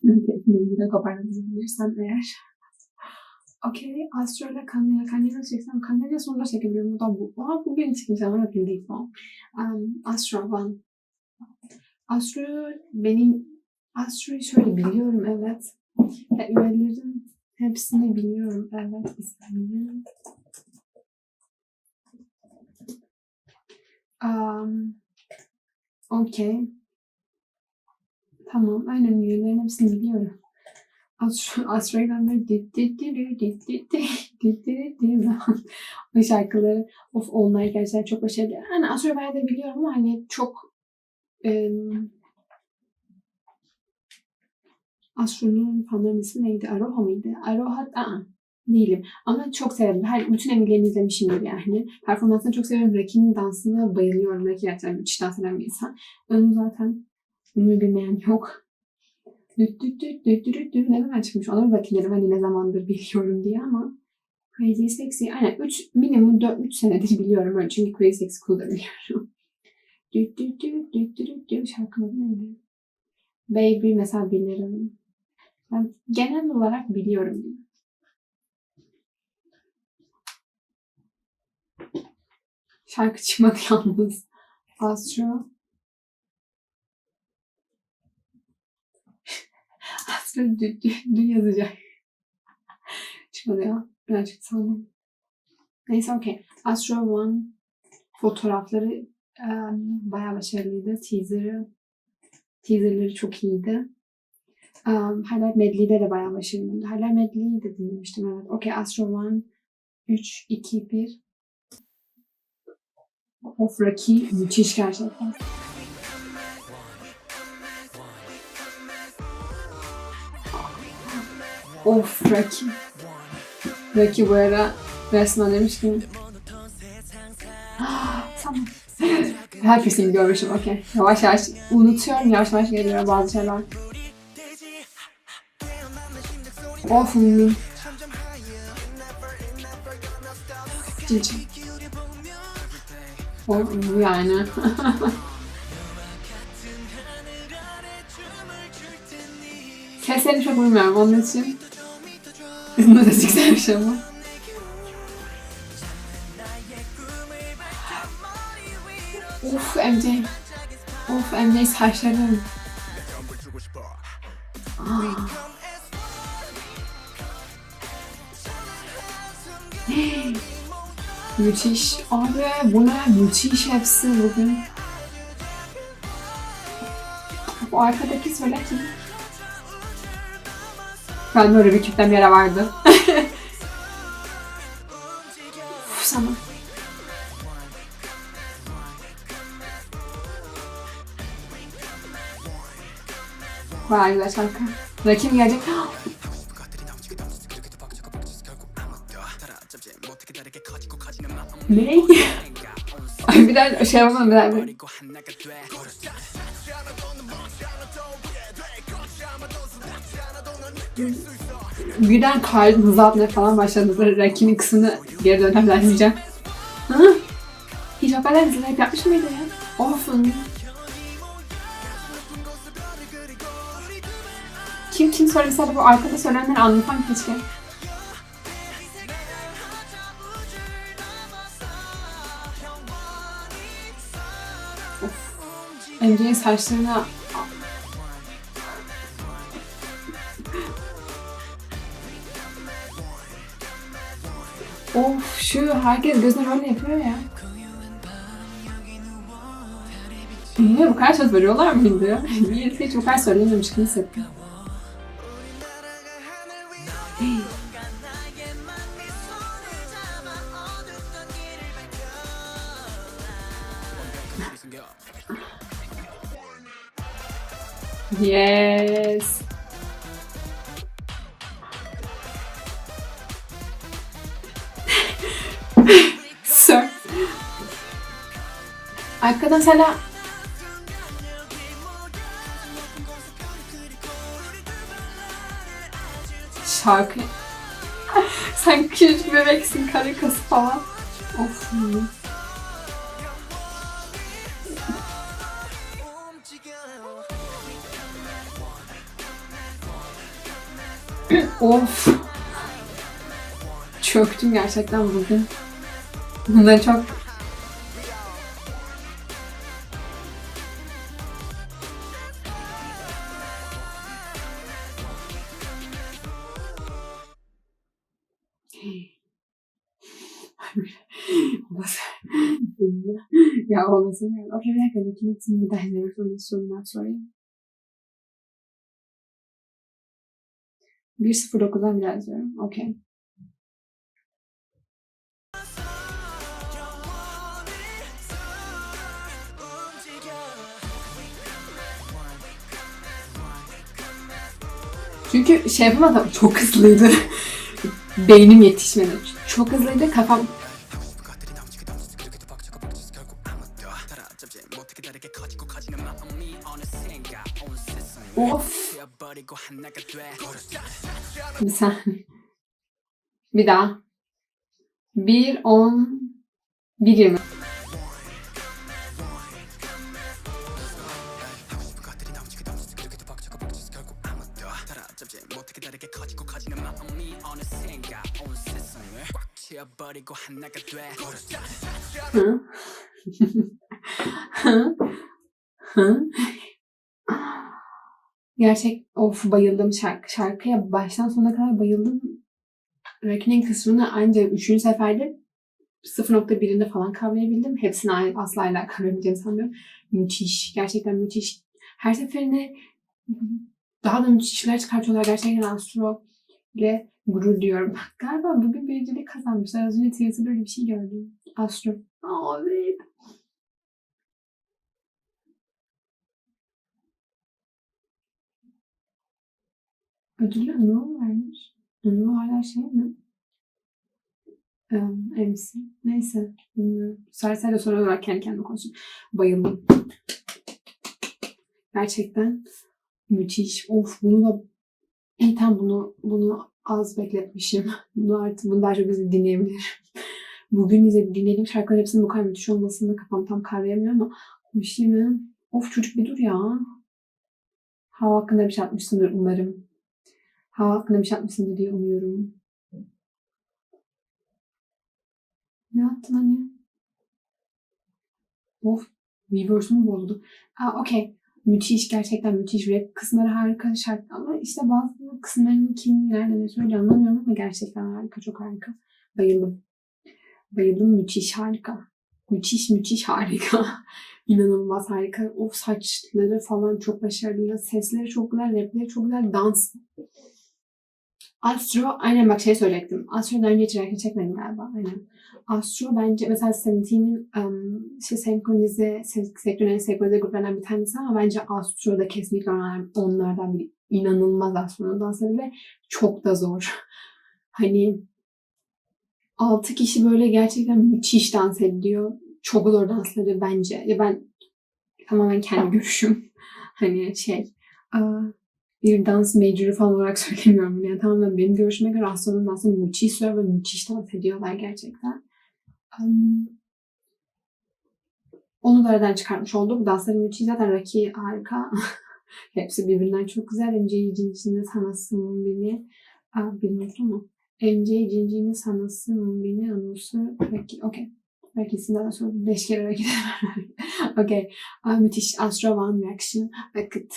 Filmi de kopartabilirsem eğer. Okey, ile Kanya. Kanya'yı nasıl çeksem? Kanya'yı sonunda çekebilirim. O da bu. Aa, bu benim çıkmış ama değil bu. Um, Astro One. Astro benim Astro'yu şöyle biliyorum evet. Ve üyelerin hepsini biliyorum evet. Saniye. Um, Okey. Tamam, aynen üyelerin hepsini biliyorum. Astro'yu ben böyle dit dit dit dit dit dit dit dit dit zaman o şarkıları of onlar gerçekten çok başarılı. Yani Astro'yu bayağı da biliyorum ama hani çok em, Astro'nun fanların ismi neydi? Aroha mıydı? Aroha, aa, değilim. Ama çok severim. Her, bütün emirlerini izlemişimdir yani. Performansını çok seviyorum. Rocky'nin dansına bayılıyorum. Rocky gerçekten müthiş dans eden bir insan. Onu zaten bunu bilmeyen yok. Düt düt düt düt düt düt düt. Ne zaman çıkmış? Ona bir hani ne zamandır biliyorum diye ama Crazy Sexy. Aynen 3 minimum 4 3 senedir biliyorum öyle çünkü Crazy Sexy biliyorum. Düt düt düt düt düt düt şarkının neydi? Baby mesela bilirim. Ben genel olarak biliyorum. Şarkı çıkmadı yalnız. Astro. Astro dü, dü, dü yazacak. çıkmadı ya. Birazcık sandım. Neyse okey. Astro One fotoğrafları em, bayağı başarılıydı. Teaser'ı teaserları çok iyiydi. Um, Highlight Medley'de de bayağı başarılıydı. Highlight Medley'i de dinlemiştim evet. Okey Astro One 3, 2, 1 Of Rocky müthiş gerçekten. Of Rocky. Rocky bu ara resmen demiş ki tamam. Herkesini görmüşüm okey. Yavaş yavaş unutuyorum yavaş yavaş geliyor bazı şeyler. Of ünlü. Cici. O yani. Seslerini çok bilmiyorum onun için. Da güzelmiş ama. Of MJ. Of MJ saçlarım. Ah. Müthiş. Abi bu ne? Müthiş hepsi bugün. Bu arkadaki söyle kim? Ben de öyle bir kitlem yere vardı. Uf, sana. Bayağı güzel şarkı. Rakim gelecek. ne? Ay bir daha şey yapamadım bir daha. Birden kalbim hızlı atmaya falan başladı. Raki'nin kısmını geri dönemler diyeceğim. Hiç o kadar hızlı rap yapmış mıydı ya? Of. Kim kim söylese de bu arkada söylenenleri anlatan keşke. Of. MC'nin saçlarına Of şu herkes gözüne böyle yapıyor ya. Niye bu kadar söz veriyorlar mıydı? Niye hiç bu kadar söylememiş gibi hissettim. Yes. Arkadan mesela şarkı sen küçük bebeksin karı kız falan. Of. of. Çöktüm gerçekten bugün. Bunları çok olmaz. ya olmasın yani. Okey bir dakika. Looking at some dynamic from the sorunlar sorayım. 1.09'dan biraz. Okey. Çünkü şey yapamadım. Çok hızlıydı. Beynim yetişmedi. Çok hızlıydı. Kafam 따라잡지 못하게 다르게 커지고 커지는 마음이 어느샌가 온 세상을 of. 튀어버리고 하나가 돼 Bir saniye. Bir daha. 1, 10, 1, 20. 하고 싶은 것들이 넘치게 넘치게 그렇게도 벅차고 벅차서 결국 아무도 따라잡지 못하게 다르게 커지고 커지는 마음이 어느샌가 온 세상을 꽉 채워버리고 하나가 돼 Hı? Hı? Hı? Gerçek of bayıldım şarkı. Şarkıya baştan sona kadar bayıldım. Reckoning kısmını ancak üçüncü seferde 0.1'inde falan kavrayabildim. Hepsini asla hala kavrayabileceğimi sanmıyorum. Müthiş. Gerçekten müthiş. Her seferinde daha da müthiş işler çıkartıyorlar. Gerçekten Astro ile gurur diyorum. Galiba bugün birincilik kazanmışlar. Az önce Twitter'da böyle bir şey gördüm. Astro. Aa evet. Ödülü Anıl vermiş. Anıl hala şey mi? Um, MC. Neyse. Bilmiyorum. Sarsayla soru olarak kendi kendime konuşayım. Bayıldım. Gerçekten müthiş. Of bunu da iyi tam bunu bunu az bekletmişim. Bunu artık bunu daha çok bizi dinleyebilir. Bugün izlediğim dinlediğim şarkıların hepsinin bu kadar müthiş olmasını kafam tam kavrayamıyor ama bir şey mi? Of çocuk bir dur ya. Hava hakkında bir şey atmışsındır umarım. Hava hakkında bir şey atmışsındır diye umuyorum. Ne attın hani? Of. Weavers'um bozdu. Aa okey. Müthiş. Gerçekten müthiş. Rap kısımları harika şarkı. Ama işte bazı kısımlarının kim nerede ne söylüyor anlamıyorum ama gerçekten harika. Çok harika. Bayıldım. Bayıldım. Müthiş. Harika. Müthiş müthiş harika. İnanılmaz harika. Of saçları falan çok başarılı. Sesleri çok güzel. Rapleri çok güzel. Dans. Astro, aynen bak şey söyleyecektim. Astro'dan önce renkli çekmedim galiba. Aynen. Astro bence mesela Seventeen'in um, şey senkronize, se- senkronize, gruplarından bir tanesi ama bence Astro da kesinlikle onlardan, onlardan biri. İnanılmaz Astro'nun dansları ve çok da zor. Hani altı kişi böyle gerçekten müthiş dans ediyor. Çok zor dansları bence. Ya ben tamamen kendi görüşüm. Hani şey aa, bir dans major'ı falan olarak söylemiyorum. Yani tamamen benim görüşüme göre Astro'nun dansı müthiş sürüyor ve müthiş dans ediyorlar gerçekten. Um, onu da aradan çıkartmış olduk. Dansları müthiş. Zaten Raki harika. Hepsi birbirinden çok güzel. MC Cinci'nin sanasının beni. Aa, bilmiyorum mu? MC Cinci'nin sanasının beni anonsu. Raki. Okey. Raki'sini daha sonra beş kere Raki'den Okey. Aa, müthiş. Astro One Reaction. Vakit.